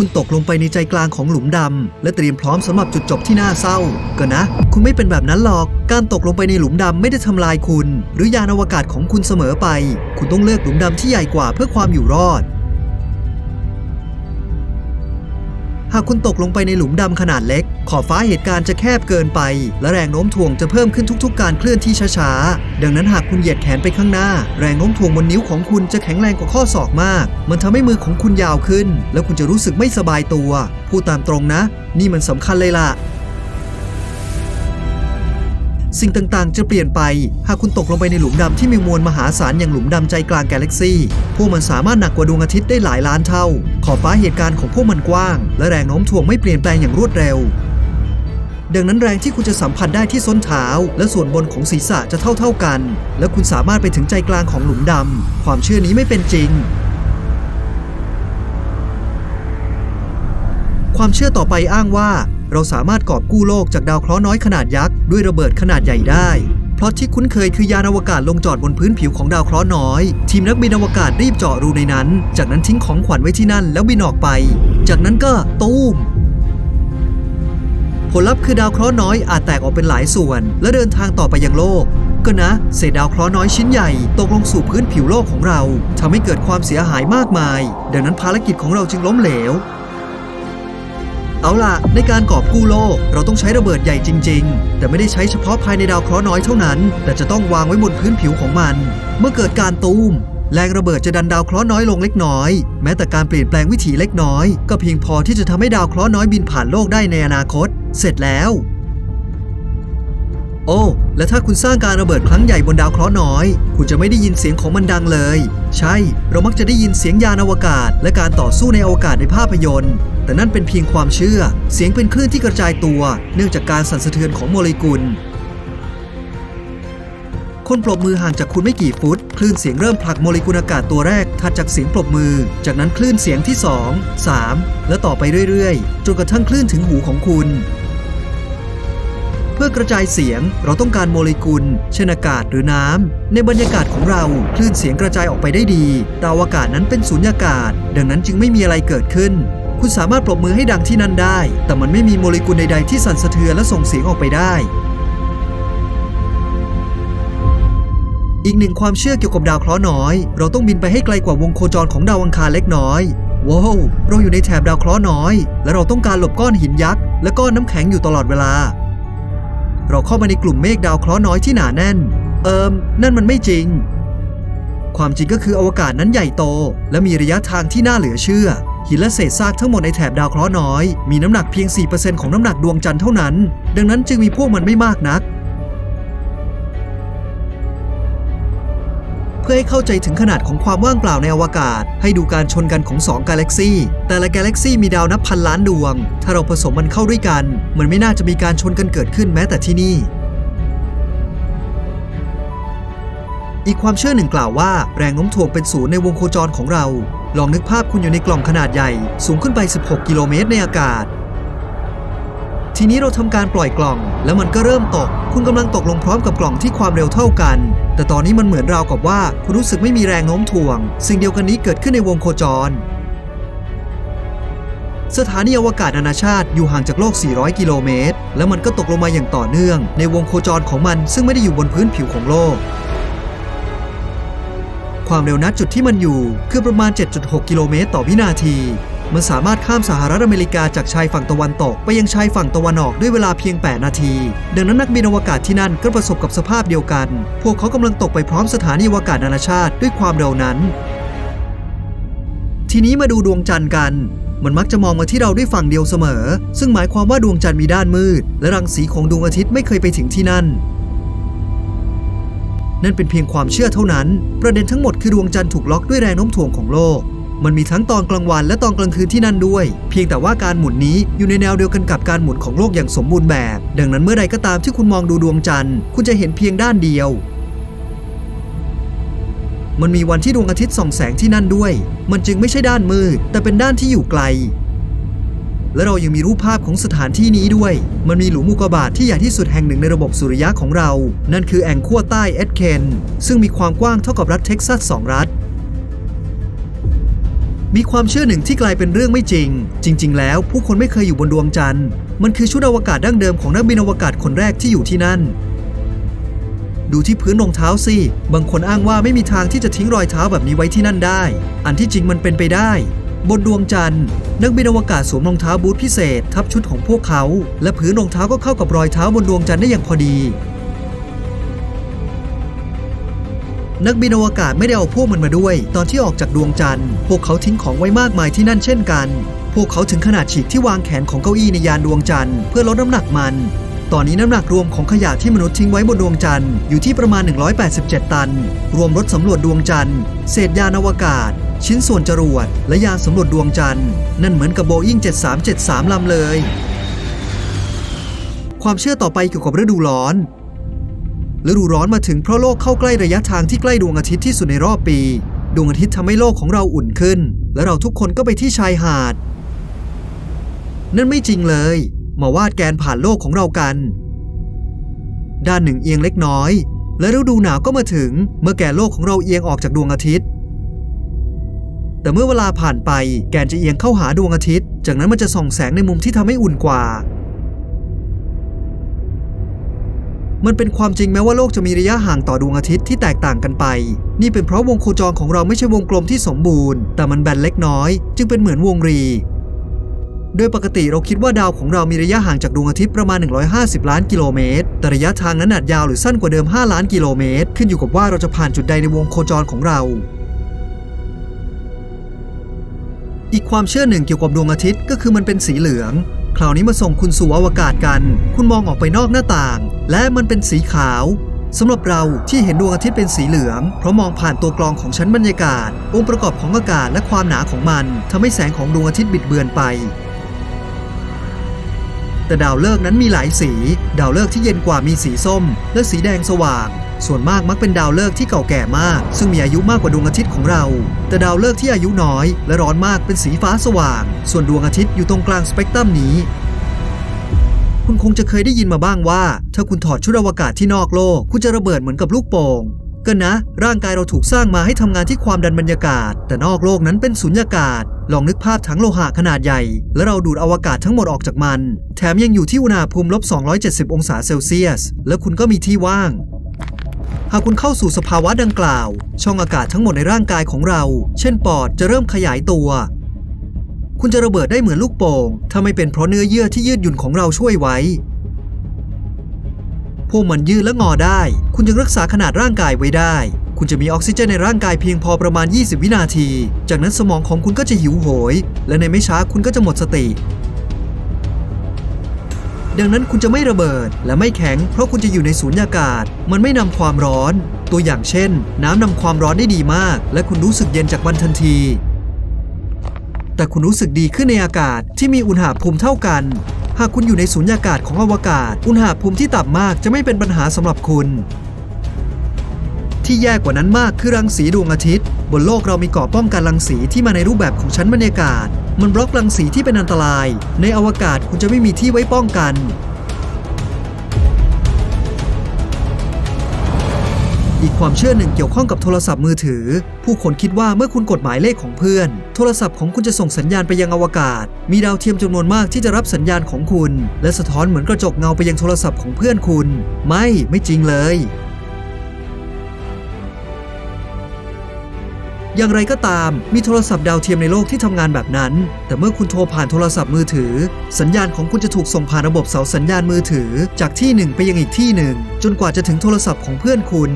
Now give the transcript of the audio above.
คุณตกลงไปในใจกลางของหลุมดำ และเตรียมพร้อมสำหรับจุดจบที่น่าเศร้าก็นะ คุณไม่เป็นแบบนั้นหรอก การตกลงไปในหลุมดำไม่ได้ทำลายคุณ หรือยานอวกาศของคุณเสมอไป คุณต้องเลือกหลุมดำที่ใหญ่กว่าเพื่อความอยู่รอด หากคุณตกลงไปในหลุมดำขนาดเล็ก ขอบฟ้าเหตุการณ์จะแคบเกินไป และแรงโน้มถ่วงจะเพิ่มขึ้นทุกๆ การเคลื่อนที่ช้าๆ ดังนั้นหากคุณเหยียดแขนไปข้างหน้า แรงโน้มถ่วงบนนิ้วของคุณจะแข็งแรงกว่าข้อศอกมาก มันทำให้มือของคุณยาวขึ้น แล้วคุณจะรู้สึกไม่สบายตัว พูดตามตรงนะ นี่มันสำคัญเลยล่ะ สิ่งต่างๆ จะเปลี่ยนไป หากคุณตกลงไปในหลุมดำที่มีมวลมหาศาลอย่างหลุมดำใจกลางกาแล็กซี่พวกมันสามารถหนักกว่าดวงอาทิตย์ได้หลายล้านเท่า ขอบฟ้าเหตุการณ์ของพวกมันกว้าง และแรงโน้มถ่วงไม่เปลี่ยนแปลงอย่างรวดเร็ว ดังนั้นแรงที่คุณจะสัมผัสได้ที่ส้นเท้า และส่วนบนของศีรษะจะเท่าๆกัน และคุณสามารถไปถึงใจกลางของหลุมดำความเชื่อนี้ไม่เป็นจริงความเชื่อต่อไปอ้างว่า เราสามารถกอบกู้โลกจากดาวเคราะห์น้อยขนาดยักษ์ด้วยระเบิดขนาดใหญ่ได้เพราะที่คุ้นเคยคือยานอวกาศลงจอดบนพื้นผิวของดาวเคราะห์น้อย ทีมนักบินอวกาศรีบเจาะรูในนั้น จากนั้นทิ้งของขวัญไว้ที่นั่นแล้วบินออกไป จากนั้นก็ตูมผลลัพธ์คือดาวเคราะห์น้อยอาจแตกออกเป็นหลายส่วน และเดินทางต่อไปยังโลก ก็นะ เศษดาวเคราะห์น้อยชิ้นใหญ่ตกลงสู่พื้นผิวโลกของเราทำให้เกิดความเสียหายมากมาย ดังนั้นภารกิจของเราจึงล้มเหลว เอาล่ะ ในการกอบกู้โลก เราต้องใช้ระเบิดใหญ่จริง ๆ แต่ไม่ได้ใช้เฉพาะภายในดาวเคราะห์น้อยเท่านั้น แต่จะต้องวางไว้บนพื้นผิวของมัน เมื่อเกิดการตูมแรงระเบิดจะดันดาวเคราะห์น้อยลงเล็กน้อย แม้แต่การเปลี่ยนแปลงวิถีเล็กน้อย ก็เพียงพอที่จะทำให้ดาวเคราะห์น้อยบินผ่านโลกได้ในอนาคต เสร็จแล้ว โอ้ และถ้าคุณสร้างการระเบิดครั้งใหญ่บนดาวเคราะห์น้อย คุณจะไม่ได้ยินเสียงของมันดังเลย ใช่ เรามักจะได้ยินเสียงยานอวกาศ และการต่อสู้ในอวกาศในภาพยนตร์ แต่นั่นเป็นเพียงความเชื่อ เสียงเป็นคลื่นที่กระจายตัว เนื่องจากการสั่นสะเทือนของโมเลกุล คนปรบมือห่างจากคุณไม่กี่ฟุต คลื่นเสียงเริ่มผลักโมเลกุลอากาศตัวแรกถัดจากเสียงปรบมือ จากนั้นคลื่นเสียงที่ 2 3 และต่อไปเรื่อยๆ จนกระทั่งคลื่นถึงหูของคุณ เพื่อกระจายเสียงเราต้องการโมเลกุล เช่นอากาศหรือน้ำ ในบรรยากาศของเราคลื่นเสียงกระจายออกไปได้ดีแต่อวกาศนั้นเป็นสูญญากาศ ดังนั้นจึงไม่มีอะไรเกิดขึ้น คุณสามารถปรบมือให้ดังที่นั่นได้ แต่มันไม่มีโมเลกุลใดๆที่สั่นสะเทือนและส่งเสียงออกไปได้ อีกหนึ่งความเชื่อเกี่ยวกับดาวเคราะห์น้อย เราต้องบินไปให้ไกลกว่าวงโคจรของดาวอังคารเล็กน้อยว้าวเราอยู่ในแถบดาวเคราะห์น้อย และเราต้องการหลบก้อนหินยักษ์และก้อนน้ำแข็งอยู่ตลอดเวลา เราเข้ามาในกลุ่มเมฆดาวเคราะห์น้อยที่หนาแน่น เอิมนั่นมันไม่จริง ความจริงก็คืออวกาศนั้นใหญ่โต และมีระยะทางที่น่าเหลือเชื่อ หินและเศษซากทั้งหมดในแถบดาวเคราะห์น้อย มีน้ำหนักเพียง 4%ของน้ำหนักดวงจันทร์เท่านั้น ดังนั้นจึงมีพวกมันไม่มากนัก เพื่อให้เข้าใจถึงขนาดของความว่างเปล่าในอวกาศ ให้ดูการชนกันของ2กาแล็กซี่แต่ละกาแล็กซี่มีดาวนับพันล้านดวง ถ้าเราผสมมันเข้าด้วยกัน มันไม่น่าจะมีการชนกันเกิดขึ้นแม้แต่ที่นี่ อีกความเชื่อหนึ่งกล่าวว่าแรงโน้มถ่วงเป็นศูนย์ในวงโคจรของเรา ลองนึกภาพคุณอยู่ในกล่องขนาดใหญ่ สูงขึ้นไป 16 กิโลเมตรในอากาศ ทีนี้เราทำการปล่อยกล่อง แล้วมันก็เริ่มตก คุณกำลังตกลงพร้อมกับกล่องที่ความเร็วเท่ากัน แต่ตอนนี้มันเหมือนราวกับว่าคุณรู้สึกไม่มีแรงโน้มถ่วง สิ่งเดียวกันนี้เกิดขึ้นในวงโคจร สถานีอวกาศนานาชาติอยู่ห่างจากโลก 400 กิโลเมตร แล้วมันก็ตกลงมาอย่างต่อเนื่อง ในวงโคจรของมันซึ่งไม่ได้อยู่บนพื้นผิวของโลก ความเร็วณจุดที่มันอยู่ คือประมาณ 7.6 กิโลเมตรต่อวินาที มันสามารถข้ามสหรัฐอเมริกาจากชายฝั่งตะวันตก ไปยังชายฝั่งตะวันออกด้วยเวลาเพียง 8 นาที ดังนั้นนักบินอวกาศที่นั่นก็ประสบกับสภาพเดียวกัน พวกเขากำลังตกไปพร้อมสถานีอวกาศนานาชาติด้วยความเร็วนั้น ทีนี้มาดูดวงจันทร์กันมันมักจะมองมาที่เราด้วยฝั่งเดียวเสมอ ซึ่งหมายความว่าดวงจันทร์มีด้านมืด และรังสีของดวงอาทิตย์ไม่เคยไปถึงที่นั่น นั่นเป็นเพียงความเชื่อเท่านั้น ประเด็นทั้งหมดคือดวงจันทร์ถูกล็อกด้วยแรงโน้มถ่วงของโลก มันมีทั้งตอนกลางวันและตอนกลางคืนที่นั่นด้วย เพียงแต่ว่าการหมุนนี้อยู่ในแนวเดียวกันกับการหมุนของโลกอย่างสมบูรณ์แบบ ดังนั้นเมื่อใดก็ตามที่คุณมองดูดวงจันทร์ คุณจะเห็นเพียงด้านเดียว มันมีวันที่ดวงอาทิตย์ส่องแสงที่นั่นด้วย มันจึงไม่ใช่ด้านมืดแต่เป็นด้านที่อยู่ไกล และเรายังมีรูปภาพของสถานที่นี้ด้วย มันมีหลุมอุกกาบาตที่ใหญ่ที่สุดแห่งหนึ่งในระบบสุริยะของเรา นั่นคือแอ่งขั้วใต้เอ็ดเคนซึ่งมีความกว้างเท่ากับรัฐเท็กซัสสองรัฐมีความเชื่อหนึ่งที่กลายเป็นเรื่องไม่จริง จริง ๆ แล้วผู้คนไม่เคยอยู่บนดวงจันทร์ มันคือชุดอวกาศดั้งเดิมของนักบินอวกาศคนแรกที่อยู่ที่นั่น ดูที่พื้นรองเท้าสิ บางคนอ้างว่าไม่มีทางที่จะทิ้งรอยเท้าแบบนี้ไว้ที่นั่นได้ อันที่จริงมันเป็นไปได้ บนดวงจันทร์ นักบินอวกาศสวมรองเท้าบูทพิเศษ ทับชุดของพวกเขา และพื้นรองเท้าก็เข้ากับรอยเท้าบนดวงจันทร์ได้อย่างพอดี นักบินอวกาศไม่ได้เอาพวกมันมาด้วย ตอนที่ออกจากดวงจันทร์ พวกเขาทิ้งของไว้มากมายที่นั่นเช่นกัน พวกเขาถึงขนาดฉีกที่วางแขนของเก้าอี้ในยานดวงจันทร์เพื่อลดน้ำหนักมันตอนนี้น้ำหนักรวมของขยะที่มนุษย์ทิ้งไว้บนดวงจันทร์อยู่ที่ประมาณ 187 ตัน รวมรถสำรวจดวงจันทร์ เศษยานอวกาศ ชิ้นส่วนจรวดและยานสำรวจดวงจันทร์ นั่นเหมือนกับโบอิง7373 ลำเลย ความเชื่อต่อไปเกี่ยวกับฤดูร้อนฤดูร้อนมาถึงเพราะโลกเข้าใกล้ระยะทางที่ใกล้ดวงอาทิตย์ที่สุดในรอบปี ดวงอาทิตย์ทำให้โลกของเราอุ่นขึ้น และเราทุกคนก็ไปที่ชายหาด นั่นไม่จริงเลย มาวาดแกนผ่านโลกของเรากัน ด้านหนึ่งเอียงเล็กน้อย และฤดูหนาวก็มาถึง เมื่อแกนโลกของเราเอียงออกจากดวงอาทิตย์ แต่เมื่อเวลาผ่านไปแกนจะเอียงเข้าหาดวงอาทิตย์ จากนั้นมันจะส่องแสงในมุมที่ทำให้อุ่นกว่า มันเป็นความจริงแม้ว่าโลกจะมีระยะห่างต่อดวงอาทิตย์ที่แตกต่างกันไป นี่เป็นเพราะวงโคจรของเราไม่ใช่วงกลมที่สมบูรณ์ แต่มันแบนเล็กน้อย จึงเป็นเหมือนวงรี โดยปกติเราคิดว่าดาวของเรามีระยะห่างจากดวงอาทิตย์ประมาณ 150 ล้านกิโลเมตร แต่ระยะทางนั้นอาจยาวหรือสั้นกว่าเดิม 5 ล้านกิโลเมตร ขึ้นอยู่กับว่าเราจะผ่านจุดใดในวงโคจรของเรา อีกความเชื่อหนึ่งเกี่ยวกับดวงอาทิตย์ก็คือมันเป็นสีเหลือง คราวนี้มาส่งคุณสู่อวกาศกัน คุณมองออกไปนอกหน้าต่าง และมันเป็นสีขาวสำหรับเราที่เห็นดวงอาทิตย์เป็นสีเหลือง เพราะมองผ่านตัวกรองของชั้นบรรยากาศ องค์ประกอบของอากาศและความหนาของมันทำให้แสงของดวงอาทิตย์บิดเบือนไป แต่ดาวฤกษ์นั้นมีหลายสี ดาวฤกษ์ที่เย็นกว่ามีสีส้ม และสีแดงสว่าง ส่วนมากมักเป็นดาวฤกษ์ที่เก่าแก่มาก ซึ่งมีอายุมากกว่าดวงอาทิตย์ของเรา แต่ดาวฤกษ์ที่อายุน้อย และร้อนมากเป็นสีฟ้าสว่าง ส่วนดวงอาทิตย์อยู่ตรงกลางสเปกตรัมนี้ คุณคงจะเคยได้ยินมาบ้างว่า ถ้าคุณถอดชุดอวกาศที่นอกโลก คุณจะระเบิดเหมือนกับลูกโป่งก็นะ ร่างกายเราถูกสร้างมาให้ทำงานที่ความดันบรรยากาศ แต่นอกโลกนั้นเป็นสุญญากาศ ลองนึกภาพถังโลหะขนาดใหญ่ แล้วเราดูดอวกาศทั้งหมดออกจากมัน แถมยังอยู่ที่อุณหภูมิลบ 270 องศาเซลเซียส แล้วคุณก็มีที่ว่าง หากคุณเข้าสู่สภาวะดังกล่าว ช่องอากาศทั้งหมดในร่างกายของเรา เช่นปอดจะเริ่มขยายตัว คุณจะระเบิดได้เหมือนลูกโป่ง ถ้าไม่เป็นเพราะเนื้อเยื่อที่ยืดหยุ่นของเราช่วยไว้ พวกมันยืดและงอได้ คุณจึงรักษาขนาดร่างกายไว้ได้ คุณจะมีออกซิเจนในร่างกายเพียงพอประมาณ 20 วินาที จากนั้นสมองของคุณก็จะหิวโหย และในไม่ช้าคุณก็จะหมดสติ ดังนั้นคุณจะไม่ระเบิดและไม่แข็ง เพราะคุณจะอยู่ในสูญญากาศ มันไม่นำความร้อน ตัวอย่างเช่น น้ำนำความร้อนได้ดีมาก และคุณรู้สึกเย็นจากมันทันที แต่คุณรู้สึกดีขึ้นในอากาศที่มีอุณหภูมิเท่ากันหากคุณอยู่ในสูญญากาศของอวกาศ อุณหภูมิที่ต่ำมากจะไม่เป็นปัญหาสำหรับคุณ ที่แย่กว่านั้นมากคือรังสีดวงอาทิตย์ บนโลกเรามีเกราะป้องกันรังสีที่มาในรูปแบบของชั้นบรรยากาศ มันบล็อกรังสีที่เป็นอันตราย ในอวกาศคุณจะไม่มีที่ไว้ป้องกัน อีกความเชื่อหนึ่งเกี่ยวข้องกับโทรศัพท์มือถือ ผู้คนคิดว่าเมื่อคุณกดหมายเลขของเพื่อน โทรศัพท์ของคุณจะส่งสัญญาณไปยังอวกาศ มีดาวเทียมจำนวนมากที่จะรับสัญญาณของคุณ และสะท้อนเหมือนกระจกเงาไปยังโทรศัพท์ของเพื่อนคุณ ไม่ ไม่จริงเลย อย่างไรก็ตาม มีโทรศัพท์ดาวเทียมในโลกที่ทำงานแบบนั้น แต่เมื่อคุณโทรผ่านโทรศัพท์มือถือ สัญญาณของคุณจะถูกส่งผ่านระบบเสาสัญญาณมือถือ จากที่หนึ่งไปยังอีกที่หนึ่งจนกว่าจะถึงโทรศัพท์ของเพื่อนคุณ